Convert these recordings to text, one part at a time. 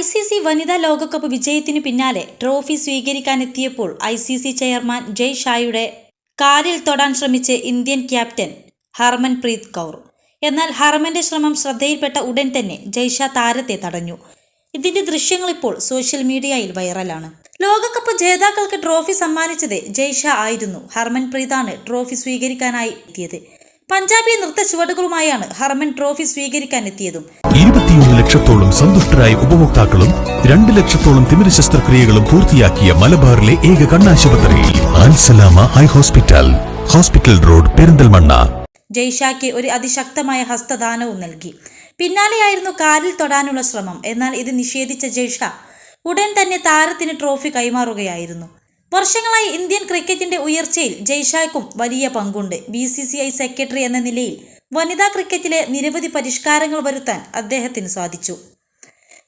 I C C വനിതാ ലോകകപ്പ് വിജയത്തിനു പിന്നാലെ trophy സ്വീകരിക്കാനെത്തിയപ്പോൾ I C C chairman Jay ഷായുടെ കാലിൽ തൊടാൻ ശ്രമിച്ച് ഇന്ത്യൻ ക്യാപ്റ്റൻ ഹർമൻപ്രീത് കൗർ. എന്നാൽ ഹർമന്റെ ശ്രമം ശ്രദ്ധയിൽപ്പെട്ട ഉടൻ തന്നെ ജയ്ഷ താരത്തെ തടഞ്ഞു. ഇതിന്റെ ദൃശ്യങ്ങൾ ഇപ്പോൾ സോഷ്യൽ മീഡിയയിൽ വൈറലാണ്. ലോകകപ്പ് ജേതാക്കൾക്ക് ട്രോഫി സമ്മാനിച്ചത് ജയ്ഷ ആയിരുന്നു. ഹർമൻപ്രീതാണ് ട്രോഫി സ്വീകരിക്കാനായി എത്തിയത്. പഞ്ചാബി നൃത്ത ചുവടുകളുമായാണ് ഹർമൻ ട്രോഫി സ്വീകരിക്കാൻ എത്തിയതും ഇരുപത്തിയൊന്ന് ലക്ഷത്തോളം സന്തുഷ്ടരായ ഉപഭോക്താക്കളും രണ്ട് ലക്ഷത്തോളം തിമിര ശസ്ത്രക്രിയകളും പൂർത്തിയാക്കിയ മലബാറിലെ ഏക കണ്ണാശുപത്രി. Ansalama eye hospital. Hospital road Perinthalmanna. ജയ്ഷായ്ക്ക് ഒരു അതിശക്തമായ ഹസ്തദാനവും നൽകി. പിന്നാലെയായിരുന്നു കാലിൽ തൊടാനുള്ള ശ്രമം. എന്നാൽ ഇത് നിഷേധിച്ച ജയ്ഷ ഉടൻ തന്നെ താരത്തിന് ട്രോഫി കൈമാറുകയായിരുന്നു. വർഷങ്ങളായി ഇന്ത്യൻ ക്രിക്കറ്റിന്റെ ഉയർച്ചയിൽ ജയ്ഷായ്ക്കും വലിയ പങ്കുണ്ട്. ബി ഐ സെക്രട്ടറി എന്ന നിലയിൽ വനിതാ ക്രിക്കറ്റിലെ നിരവധി പരിഷ്കാരങ്ങൾ വരുത്താൻ അദ്ദേഹത്തിന് സാധിച്ചു.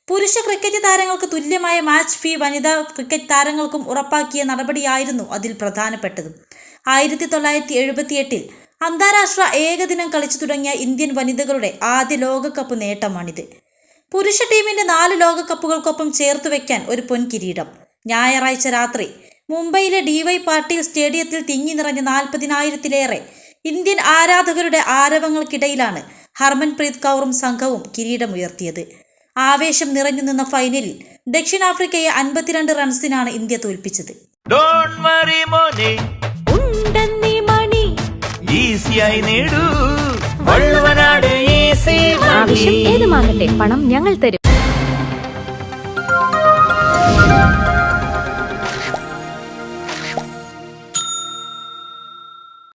പുരുഷ ക്രിക്കറ്റ് താരങ്ങൾക്ക് തുല്യമായ മാച്ച് ഫീ വനിതാ ക്രിക്കറ്റ് താരങ്ങൾക്കും ഉറപ്പാക്കിയ നടപടിയായിരുന്നു അതിൽ പ്രധാനപ്പെട്ടതും. ആയിരത്തി തൊള്ളായിരത്തി എഴുപത്തിയെട്ടിൽ അന്താരാഷ്ട്ര ഏകദിനം കളിച്ചു തുടങ്ങിയ ഇന്ത്യൻ വനിതകളുടെ ആദ്യ ലോകകപ്പ് നേട്ടമാണിത്. പുരുഷ ടീമിന്റെ നാല് ലോകകപ്പുകൾക്കൊപ്പം ചേർത്ത് വെക്കാൻ ഒരു പൊൻകിരീടം. ഞായറാഴ്ച രാത്രി മുംബൈയിലെ ഡി വൈ പാട്ടീൽ സ്റ്റേഡിയത്തിൽ തിങ്ങി നിറഞ്ഞ നാൽപ്പതിനായിരത്തിലേറെ ഇന്ത്യൻ ആരാധകരുടെ ആരവങ്ങൾക്കിടയിലാണ് ഹർമൻപ്രീത് കൗറും സംഘവും കിരീടമുയർത്തിയത്. ആവേശം നിറഞ്ഞു നിന്ന ഫൈനലിൽ ദക്ഷിണാഫ്രിക്കയെ അൻപത്തിരണ്ട് റൺസിനാണ് ഇന്ത്യ തോൽപ്പിച്ചത്. ഏത് മാങ്ങട്ടെ മോനെ. ഉണ്ടെന്നീ മണി. ഈസിയായി നേടൂ. വള്ളുവനാട് ഈസി ആവശ്യം ഏതുമാകട്ടെ പണം ഞങ്ങൾ തരും.